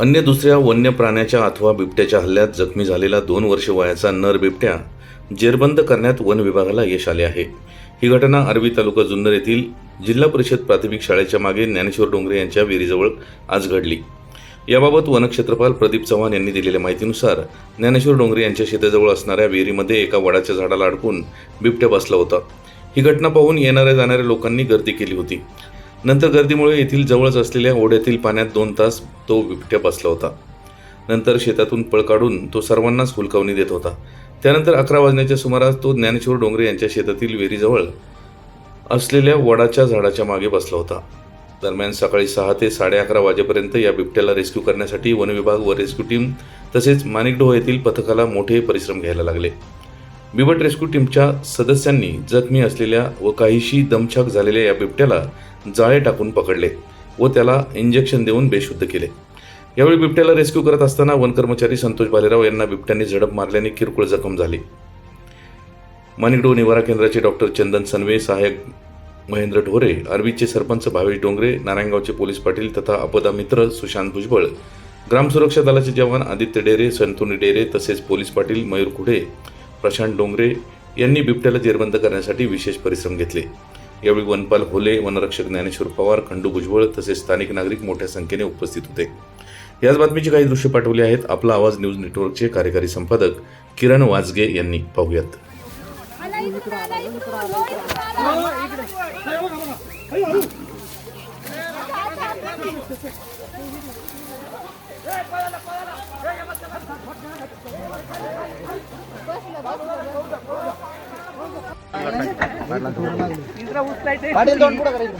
अन्य दुसऱ्या वन्य प्राण्याच्या अथवा बिबट्याच्या हल्ल्यात जखमी झालेला दोन वर्ष वयाचा नर बिबट्या जेरबंद करण्यात वन विभागाला यश आले आहे. ही घटना अरबी तालुका जुन्नर येथील जिल्हा परिषद प्राथमिक शाळेच्या मागे ज्ञानेश्वर डोंगरे यांच्या विहिरीजवळ आज घडली. याबाबत वनक्षेत्रपाल प्रदीप चव्हाण यांनी दिलेल्या माहितीनुसार ज्ञानेश्वर डोंगरे यांच्या शेताजवळ असणाऱ्या विहिरीमध्ये एका वडाच्या झाडाला अडकून बिबट्या बसला होता. ही घटना पाहून येणाऱ्या जाणाऱ्या लोकांनी गर्दी केली होती. नंतर गर्दीमुळे येथील जवळच असलेल्या ओढ्यातील पाण्यात दोन तास तो बिबट्या बसला होता. नंतर शेतातून पळ काढून तो सर्वांनाच हुलकावणी देत होता. त्यानंतर अकरा वाजण्याच्या सुमारास तो ज्ञानेश्वर डोंगरे यांच्या शेतातील विहिरीजवळ असलेल्या वडाच्या झाडाच्या मागे बसला होता. दरम्यान सकाळी सहा ते साडे अकरा वाजेपर्यंत या बिबट्याला रेस्क्यू करण्यासाठी वनविभाग व रेस्क्यू टीम तसेच माणिकडोह येथील पथकाला मोठे परिश्रम घ्यायला लागले. बिबट रेस्क्यू टीमच्या सदस्यांनी जखमी असलेल्या व काहीशी दमछाक झालेल्या या बिबट्याला जाळे टाकून पकडले व त्याला इंजेक्शन देऊन बेशुद्ध केले. यावेळी बिबट्याला रेस्क्यू करत असताना वन कर्मचारी संतोष भालेराव यांना बिबट्याने झडप मारल्याने किरकोळ जखम झाली. मानिकडो निवारा केंद्राचे डॉक्टर चंदन सनवे सहाय्यक महेंद्र ढोरे अरबीचे सरपंच भावेश डोंगरे नारायणगावचे पोलीस पाटील तथा अपदा मित्र सुशांत भुजबळ ग्राम सुरक्षा दलाचे जवान आदित्य डेरे संतोनी डेरे तसेच पोलीस पाटील मयूर खुडे प्रशांत डोंगरे यांनी बिबट्याला जेरबंद करण्यासाठी विशेष परिश्रम घेतले. यावेळी वनपाल होले वनरक्षक ज्ञानेश्वर पवार खंडू भुजबळ तसेच स्थानिक नागरिक मोठ्या संख्येने उपस्थित होते. याच बातमीची काही दृश्य पाठवली आहेत. आपला आवाज न्यूज नेटवर्कचे कार्यकारी संपादक किरण वाजगे यांनी पाहूयात. पाटील दोन पुढे करायचं